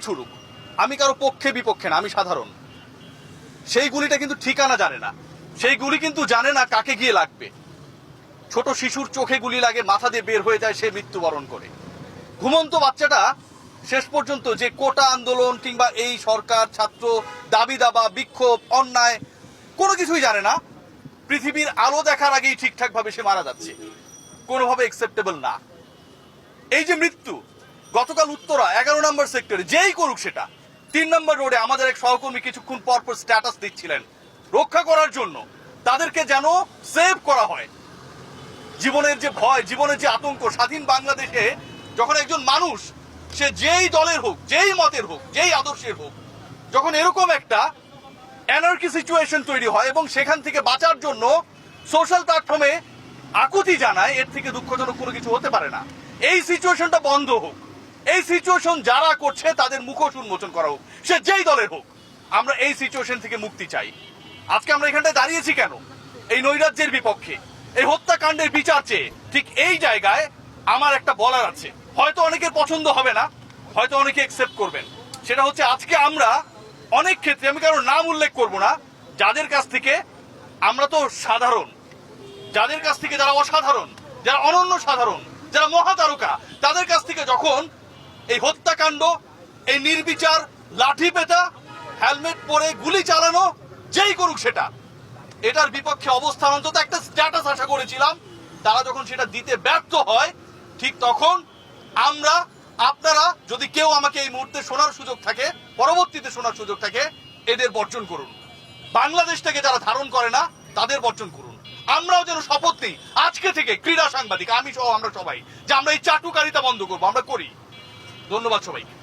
ছুড়ুক। আমি কারও পক্ষে বিপক্ষে না, আমি সাধারণ। সেই গুলিটা কিন্তু ঠিকানা জানে না। সেই গুলি কিন্তু জানে না কাকে গিয়ে লাগবে। ছোট শিশুর চোখে গুলি লাগে, মাথা দিয়ে বের হয়ে যায়, সে মৃত্যুবরণ করে। ঘুমন্ত বাচ্চাটা শেষ পর্যন্ত যে কোটা আন্দোলন কিংবা এই সরকার, ছাত্র, দাবি দাবা, বিক্ষোভ, অন্যায়, কোনো কিছুই জানে না। পৃথিবীর আলো দেখার আগেই ঠিকঠাক ভাবে সে মারা যাচ্ছে। কোনোভাবে একসেপ্টেবল না। এই যে মৃত্যু গতকাল উত্তরা, এগারো নম্বর সেক্টরে যেই করুক সেটা। তিন নম্বর রোডে আমাদের এক সহকর্মী কিছুক্ষণ পর পর স্ট্যাটাস দিচ্ছিলেন। রক্ষা করার জন্য তাদেরকে যেন সেভ করা হয়। জীবনের যে ভয়, জীবনের যে আতঙ্ক, স্বাধীন বাংলাদেশে যখন একজন মানুষ, সে যেই দলের হোক, যেই মতের হোক, যেই আদর্শের হোক, যখন এরকম একটা অ্যানার্কি সিচুয়েশন তৈরি হয় এবং সেখান থেকে বাঁচার জন্য সোশ্যাল প্ল্যাটফর্মে আকুতি জানায়, এর থেকে দুঃখজনক কোনো কিছু হতে পারে না। এই সিচুয়েশনটা বন্ধ হোক। এই সিচুয়েশন যারা করছে, তাদের মুখোশ উন্মোচন করা হোক। সে যেই দলের হোক, আমরা এই সিচুয়েশন থেকে মুক্তি চাই। আজকে আমরা এখানটায় দাঁড়িয়েছি কেন? এই নৈরাজ্যের বিপক্ষে। এই হত্যাকাণ্ডের বিচার চেয়ে ঠিক এই জায়গায় আমার একটা বলার আছে। হয়তো অনেকের পছন্দ হবে না, হয়তো অনেকে অ্যাকসেপ্ট করবেন। সেটা হচ্ছে আজকে আমরা অনেক ক্ষেত্রে, আমি কারও নাম উল্লেখ করব না, যাদের কাছ থেকে আমরা তো সাধারণ, যাদের কাছ থেকে যারা অসাধারণ, যারা অনন্য সাধারণ, যারা মহাতারকা, তাদের কাছ থেকে যখন এই হত্যাকাণ্ড, এই নির্বিচার লাঠি পেটা, হেলমেট পরে গুলি চালানো, যেই করুক সেটা। এটার বিপক্ষে অবস্থান অন্তত একটা স্ট্যাটাস আশা করেছিলাম। তারা যখন সেটা দিতে ব্যর্থ হয়, ঠিক তখন আমরা, আপনারা, যদি কেউ আমাকে এই মুহূর্তে শোনার সুযোগ থাকে, পরবর্তীতে শোনার সুযোগ থাকে, এদের বর্জন করুন। বাংলাদেশটাকে যারা ধারণ করে না, তাদের বর্জন করুন। আমরাও যেন শপথ নিই। আজকে থেকে ক্রীড়া সাংবাদিক, আমি সহ আমরা সবাই, যে আমরা এই চাটুকারিতা বন্ধ করব, আমরা করি। ধন্যবাদ সবাইকে।